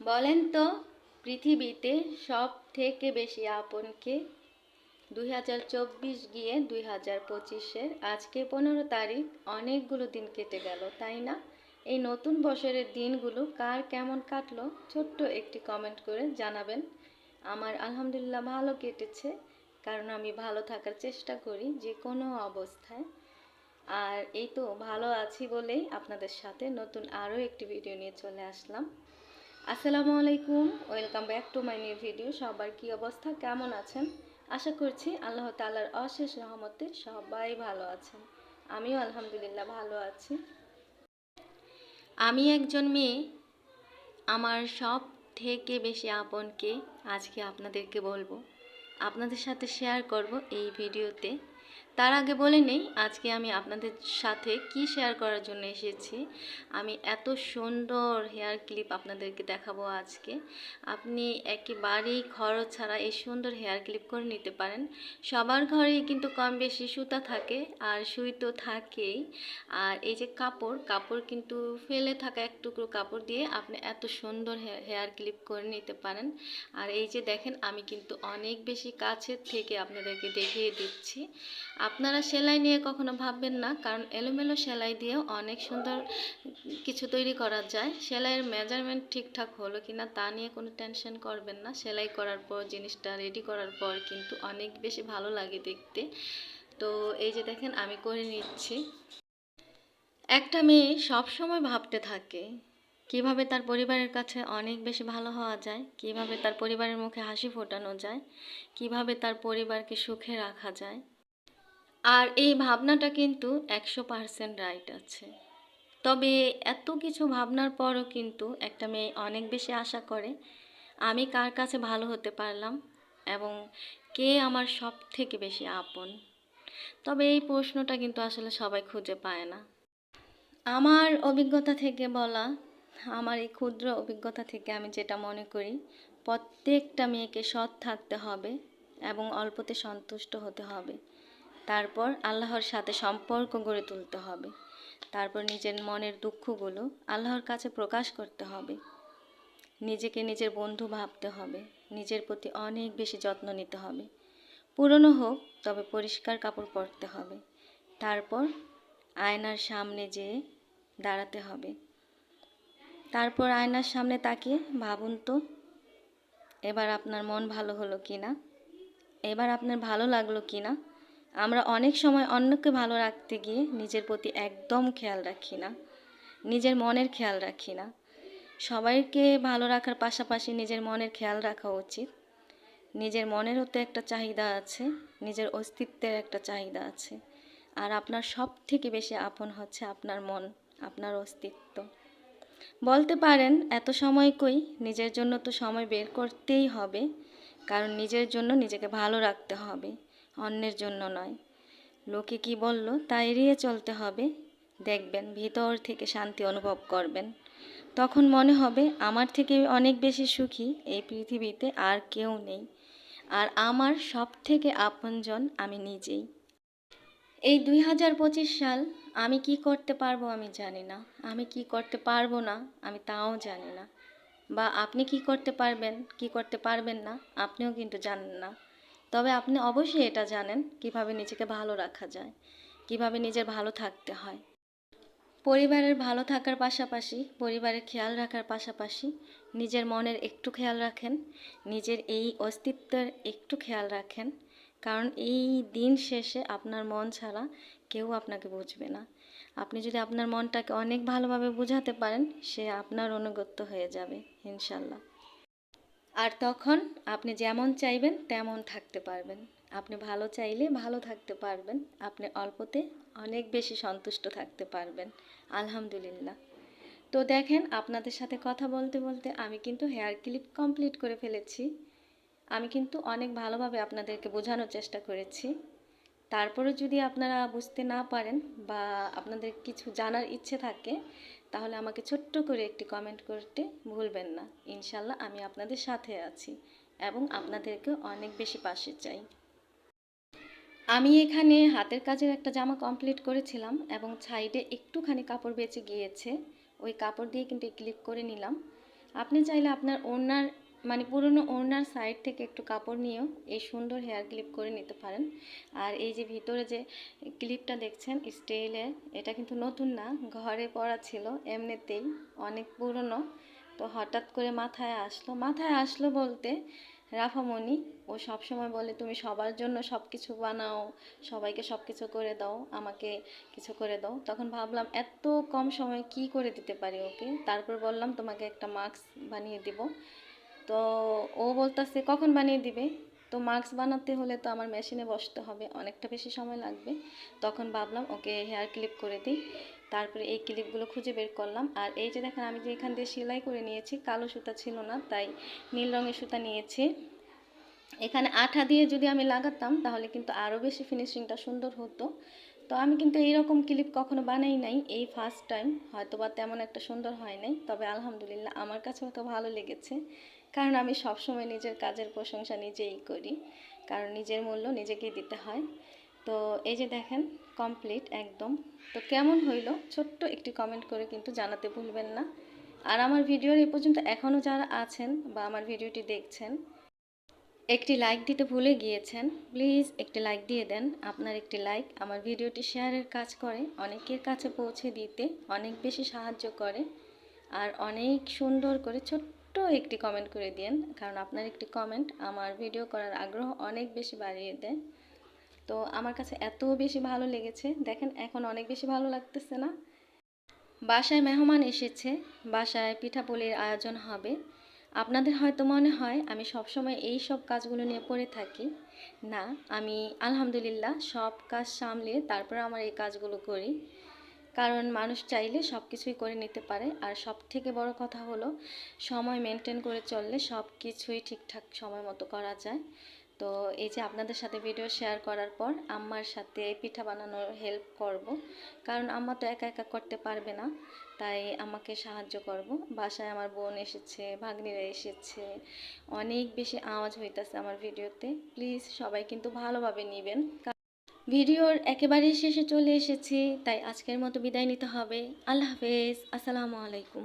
বলেন তো, পৃথিবীতে সব থেকে বেশি আপনকে? দুই হাজার চব্বিশ গিয়ে দুই হাজার পঁচিশের আজকে পনেরো তারিখ অনেকগুলো দিন কেটে গেল, তাই না? এই নতুন বছরের দিনগুলো কার কেমন কাটলো? ছোট্ট একটি কমেন্ট করে জানাবেন। আমার আলহামদুলিল্লাহ ভালো কেটেছে, কারণ আমি ভালো থাকার চেষ্টা করি যে কোনো অবস্থায়। আর এই তো ভালো আছি বলেই আপনাদের সাথে নতুন আরও একটি ভিডিও নিয়ে চলে আসলাম। আসসালামু আলাইকুম, welcome back to my new video. সবার কি অবস্থা? কেমন আছেন? আশা করছি আল্লাহ তালার অশেষ রহমতে সবাই ভালো আছেন। আমিও আলহামদুলিল্লাহ ভালো আছি। আমি একজন মেয়ে। আমার সব থেকে বেশি আপনকে আজকে আপনাদেরকে বলব। আপনাদের সাথে শেয়ার করব এই ভিডিওতে। তার আগে বলে নেই, আজকে আমি আপনাদের সাথে কি শেয়ার করার জন্য এসেছি। আমি এত সুন্দর হেয়ার ক্লিপ আপনাদেরকে দেখাবো আজকে। আপনি একেবারেই খরচ ছাড়া এই সুন্দর হেয়ার ক্লিপ করে নিতে পারেন। সবার ঘরেই কিন্তু কম বেশি সুতা থাকে আর সুই তো থাকেই। আর এই যে কাপড় কাপড় কিন্তু ফেলে থাকা এক টুকরো কাপড় দিয়ে আপনি এত সুন্দর হেয়ার ক্লিপ করে নিতে পারেন। আর এই যে দেখেন, আমি কিন্তু অনেক বেশি কাছের থেকে আপনাদেরকে দেখিয়ে দিচ্ছি। আপনারা সেলাই নিয়ে কখনো ভাববেন না, কারণ এলোমেলো সেলাই দিয়েও অনেক সুন্দর কিছু তৈরি করা যায়। সেলাইয়ের মেজারমেন্ট ঠিকঠাক হলো কিনা তা নিয়ে কোনো টেনশন করবেন না। সেলাই করার পর, জিনিসটা রেডি করার পর কিন্তু অনেক বেশি ভালো লাগে দেখতে। তো এই যে দেখেন, আমি করে নিচ্ছি। একটা মেয়ে সব সময় ভাবতে থাকে, কীভাবে তার পরিবারের কাছে অনেক বেশি ভালো হওয়া যায়, কীভাবে তার পরিবারের মুখে হাসি ফোটানো যায়, কীভাবে তার পরিবারকে সুখে রাখা যায়। আর এই ভাবনাটা কিন্তু একশো পার্সেন্ট রাইট আছে। তবে এত কিছু ভাবনার পরও কিন্তু একটা মেয়ে অনেক বেশি আশা করে, আমি কার কাছে ভালো হতে পারলাম এবং কে আমার সব থেকে বেশি আপন। তবে এই প্রশ্নটা কিন্তু আসলে সবাই খুঁজে পায় না। আমার অভিজ্ঞতা থেকে বলা, আমার এই ক্ষুদ্র অভিজ্ঞতা থেকে আমি যেটা মনে করি, প্রত্যেকটা মেয়েকে সৎ থাকতে হবে এবং অল্পতে সন্তুষ্ট হতে হবে। তারপর আল্লাহর সাথে সম্পর্ক গড়ে তুলতে হবে। তারপর নিজের মনের দুঃখগুলো আল্লাহর কাছে প্রকাশ করতে হবে। নিজেকে নিজের বন্ধু ভাবতে হবে। নিজের প্রতি অনেক বেশি যত্ন নিতে হবে। পুরনো হোক, তবে পরিষ্কার কাপড় পরতে হবে। তারপর আয়নার সামনে যেয়ে দাঁড়াতে হবে। তারপর আয়নার সামনে তাকিয়ে ভাবুন তো, এবার আপনার মন ভালো হলো কি না এবার আপনার ভালো লাগল কি না আমরা অনেক সময় অন্যকে ভালো রাখতে গিয়ে নিজের প্রতি একদম খেয়াল রাখি না, নিজের মনের খেয়াল রাখি না। সবাইকে ভালো রাখার পাশাপাশি নিজের মনের খেয়াল রাখা উচিত। নিজের মনেরও তো একটা চাহিদা আছে, নিজের অস্তিত্বের একটা চাহিদা আছে। আর আপনার সব থেকে বেশি আপন হচ্ছে আপনার মন, আপনার অস্তিত্ব। বলতে পারেন, এত সময় কই নিজের জন্য তো সময় বের করতেই হবে, কারণ নিজের জন্য নিজেকে ভালো রাখতে হবে। অন্যের জন্য নয়। লোকে কি বলল, তা এড়িয়ে চলতে হবে। দেখবেন, ভিতর থেকে শান্তি অনুভব করবেন। তখন মনে হবে, আমার থেকে অনেক বেশি সুখী এই পৃথিবীতে আর কেউ নেই। আর আমার সব থেকে আপনজন আমি নিজেই। এই দুই হাজার পঁচিশ সাল আমি কি করতে পারব আমি জানি না। আমি কি করতে পারব না, আমি তাও জানি না। বা আপনি কি করতে পারবেন, কি করতে পারবেন না, আপনিও কিন্তু জানেন না। তবে আপনি অবশ্যই এটা জানেন কীভাবে নিজেকে ভালো রাখা যায়, কীভাবে নিজের ভালো থাকতে হয়। পরিবারের ভালো থাকার পাশাপাশি, পরিবারের খেয়াল রাখার পাশাপাশি নিজের মনের একটু খেয়াল রাখেন, নিজের এই অস্তিত্বের একটু খেয়াল রাখেন, কারণ এই দিন শেষে আপনার মন ছাড়া কেউ আপনাকে বুঝবে না। আপনি যদি আপনার মনটাকে অনেক ভালোভাবে বোঝাতে পারেন, সে আপনার অনুগত্য হয়ে যাবে, ইনশাল্লাহ। আর তখন আপনি যেমন চাইবেন তেমন থাকতে পারবেন। আপনি ভালো চাইলে ভালো থাকতে পারবেন। আপনি অল্পতে অনেক বেশি সন্তুষ্ট থাকতে পারবেন। আলহামদুলিল্লাহ। তো দেখেন, আপনাদের সাথে কথা বলতে বলতে আমি কিন্তু হেয়ার ক্লিপ কমপ্লিট করে ফেলেছি। আমি কিন্তু অনেক ভালোভাবে আপনাদেরকে বোঝানোর চেষ্টা করেছি। তারপরে যদি আপনারা বুঝতে না পারেন বা আপনাদের কিছু জানার ইচ্ছে থাকে, তাহলে আমাকে ছোট্ট করে একটি কমেন্ট করতে ভুলবেন না। ইনশাল্লাহ আমি আপনাদের সাথে আছি এবং আপনাদেরকে অনেক বেশি পাশে চাই। আমি এখানে হাতের কাজের একটা জামা কমপ্লিট করেছিলাম এবং সাইডে একটুখানি কাপড় বেঁচে গিয়েছে। ওই কাপড় দিয়ে কিন্তু ক্লিপ করে নিলাম। আপনি চাইলে আপনার ওড়নার মানে পুরনো ওড়নার সাইড থেকে একটু কাপড় নিয়েও এই সুন্দর হেয়ার ক্লিপ করে নিতে পারেন। আর এই যে ভিতরে যে ক্লিপটা দেখছেন স্টিলের এটা কিন্তু নতুন না, ঘরে পড়া ছিল, এমনিতেই অনেক পুরনো। তো হঠাৎ করে মাথায় আসলো মাথায় আসলো বলতে রাফামণি ও সব সময় বলে, তুমি সবার জন্য সব কিছু বানাও, সবাইকে সব কিছু করে দাও, আমাকে কিছু করে দাও। তখন ভাবলাম, এত কম সময়ে কি করে দিতে পারি ওকে? তারপর বললাম, তোমাকে একটা মাস্ক বানিয়ে দিব। তো ও বলতেছে, কখন বানিয়ে দিবে? তো মাস্ক বানাতে হলে তো আমার মেশিনে বসতে হবে, অনেকটা বেশি সময় লাগবে। তখন ভাবলাম, ওকে, হেয়ার ক্লিপ করে দিই। তারপরে এই ক্লিপগুলো খুঁজে বের করলাম। আর এই যে দেখেন, আমি যে এখান দিয়ে সেলাই করে নিয়েছি, কালো সুতা ছিল না, তাই নীল রঙের সুতা নিয়েছি। এখানে আঠা দিয়ে যদি আমি লাগাতাম, তাহলে কিন্তু আরও বেশি ফিনিশিংটা সুন্দর হতো। তো আমি কিন্তু এইরকম ক্লিপ কখনো বানাই নাই, এই ফার্স্ট টাইম হয়তো বা তেমন একটা সুন্দর হয় নাই, তবে আলহামদুলিল্লাহ আমার কাছেও তো ভালো লেগেছে। কারণ আমি সবসময় নিজের কাজের প্রশংসা নিজেই করি। কারণ নিজের মূল্য নিজেকেই দিতে হয়। তো এই যে দেখেন কমপ্লিট একদম। তো কেমন হইল? ছোট্ট একটি কমেন্ট করে কিন্তু জানাতে ভুলবেন না। আর আমার ভিডিওর এই পর্যন্ত এখনও যারা আছেন বা আমার ভিডিওটি দেখছেন, একটি লাইক দিতে ভুলে গিয়েছেন প্লিজ একটি লাইক দিয়ে দেন। আপনার একটি লাইক আমার ভিডিওটি শেয়ারের কাজ করে, অনেকের কাছে পৌঁছে দিতে অনেক বেশি সাহায্য করে। আর অনেক সুন্দর করে ছোট্ট একটি কমেন্ট করে দিন কারণ আপনার একটি কমেন্ট আমার ভিডিও করার আগ্রহ অনেক বেশি বাড়িয়ে দেয়। তো আমার কাছে এত বেশি ভালো লেগেছে, দেখেন এখন অনেক বেশি ভালো লাগতেছে না। বাসায় মেহমান এসেছে, বাসায় পিঠাপুলির আয়োজন হবে। আপনাদের হয়তো মনে হয় আমি সবসময় এই সব কাজগুলো নিয়ে পড়ে থাকি। না, আমি আলহামদুলিল্লাহ সব কাজ সামলিয়ে তারপর আমার এই কাজগুলো করি। কারণ মানুষ চাইলে সব কিছুই করে নিতে পারে। আর সব থেকে বড় কথা হলো, সময় মেনটেন করে চললে সব কিছুই ঠিকঠাক সময় মতো করা যায়। তো এই যে আপনাদের সাথে ভিডিও শেয়ার করার পর আম্মার সাথে পিঠা বানানোর হেল্প করব। কারণ আম্মা তো একা একা করতে পারবে না, তাই আমাকে সাহায্য করব। বাসায় আমার বোন এসেছে, ভাগ্নিরা এসেছে, অনেক বেশি আওয়াজ হইতেছে আমার ভিডিওতে প্লিজ সবাই কিন্তু ভালোভাবে নেবেন। ভিডিওর একেবারে শেষে চলে এসেছি, তাই আজকের মতো বিদায় নিতে হবে। আল্লাহ হাফেজ, আসসালামু আলাইকুম।